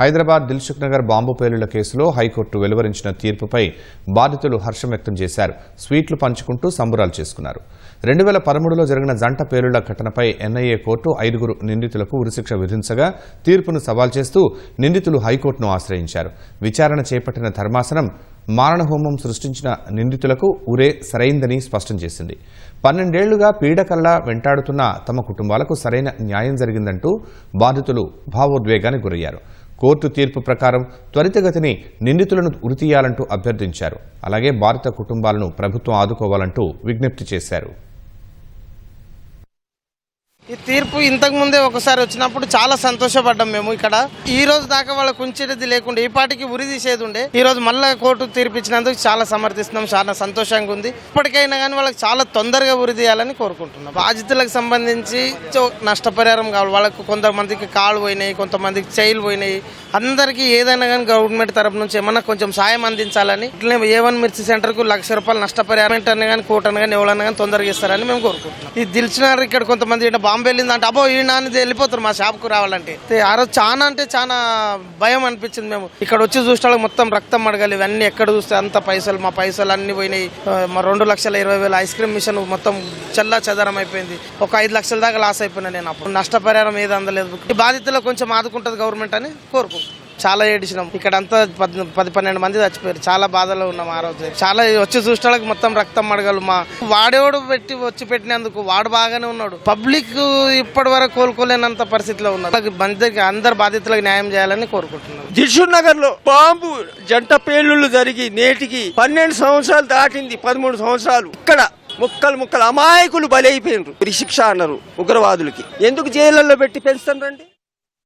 Hyderabad Dilsukh Nagar bomb పేలుళ్ళ కేసులో high court వెలువరించిన తీర్పుపై బాధితులు హర్షం వ్యక్తం చేశారు. స్వీట్లు పంచుకుంటూ సంబురాలు చేసుకున్నారు. రెండు వేల పదమూడులో జరిగిన జంట పేలుళ్ళ ఘటనపై ఎన్ఐఏ కోర్టు ఐదుగురు నిందితులకు ఉరిశిక్ష విధించగా తీర్పును సవాల్ చేస్తూ నిందితులు హైకోర్టును ఆశ్రయించారు. విచారణ చేపట్టిన ధర్మాసనం మారణహోమం సృష్టించిన నిందితులకు ఉరే సరైందని స్పష్టం చేసింది. పన్నెండేళ్ళుగా పీడకల్లా వెంటాడుతున్న తమ కుటుంబాలకు సరైన న్యాయం జరిగిందంటూ బాధితులు భావోద్వేగానికి గురయ్యారు. కోర్టు తీర్పు ప్రకారం త్వరితగతిని నిందితులను ఉరితీయాలంటూ అభ్యర్థించారు. అలాగే బాధిత కుటుంబాలను ప్రభుత్వం ఆదుకోవాలంటూ విజ్ఞప్తి చేశారు. ఈ తీర్పు ఇంతకు ముందే ఒకసారి వచ్చినప్పుడు చాలా సంతోషపడ్డాం మేము ఇక్కడ. ఈ రోజు దాకా వాళ్ళకు ఉంచేది లేకుండా ఈ పాటికి ఉరి తీసేది ఉండే ఈ రోజు మళ్ళీ కోర్టు తీర్పు ఇచ్చినందుకు చాలా సమర్థిస్తున్నాం చాలా సంతోషంగా ఉంది. ఇప్పటికైనా కానీ వాళ్ళకి చాలా తొందరగా ఉరి తీయాలని కోరుకుంటున్నాం. బాధితులకు సంబంధించి చో- నష్టపరిహారం కావాలి. వాళ్ళకు కొంతమందికి కాళ్ళు పోయినాయి కొంతమందికి చైలు పోయినాయి. అందరికీ ఏదైనా కానీ గవర్నమెంట్ తరపు నుంచి ఏమన్నా కొంచెం సాయం అందించాలని ఇట్లనే ఏ వన్ మిర్చి సెంటర్కు లక్ష రూపాయలు నష్టపరిహారం అన్న కానీ కోర్టు కానీ ఎవరన్నా కానీ తొందరగా ఇస్తారని మేము కోరుకుంటున్నాం. ఈ దిల్చినారు ఇక్కడ కొంతమంది బాగా బాంబు వెళ్ళిందంటే అబ్బో ఈ నాన్న వెళ్ళిపోతారు మా షాప్కు రావాలంటే. ఆ రోజు చాలా అంటే చాలా భయం అనిపించింది మేము. ఇక్కడ వచ్చి చూస్తే మొత్తం రక్తం మడగాలి ఇవన్నీ ఎక్కడ చూస్తే అంత పైసలు మా పైసలు అన్ని పోయినాయి. మా రెండు లక్షల ఇరవై వేల ఐస్ క్రీమ్ మిషన్ మొత్తం చల్లా చెదరం అయిపోయింది. ఒక ఐదు లక్షల దాకా లాస్ అయిపోయినా నేను అప్పుడు. నష్టపరిహారం ఏది అందలేదు. ఈ కొంచెం ఆదుకుంటుంది గవర్నమెంట్ అని కోరుకుంటున్నాను. చాలా ఏడిచినాం. ఇక్కడ అంతా పది పది పన్నెండు మంది చచ్చిపోయారు. చాలా బాధలో ఉన్నాం ఆ రోజు. చాలా వచ్చి చూసేవాళ్ళకి మొత్తం రక్తం మడగలు మా వాడేవాడు పెట్టి వచ్చి పెట్టినందుకు వాడు బాగానే ఉన్నాడు. పబ్లిక్ ఇప్పటి వరకు కోలుకోలేనంత పరిస్థితిలో ఉన్నారు. వాళ్ళకి మందికి అందరు బాధితులకు న్యాయం చేయాలని కోరుకుంటున్నాం. దిల్షుక్ నగర్లో బాంబు జంట పేలుళ్ళు జరిగి నేటికి పన్నెండు సంవత్సరాలు దాటింది పదమూడు సంవత్సరాలు. ఇక్కడ ముక్కలు ముక్కలు అమాయకులు బలైపోయినారు. శిక్ష అన్నారు ఉగ్రవాదులకి. ఎందుకు జైళ్ళల్లో పెట్టి పెంచుతారండి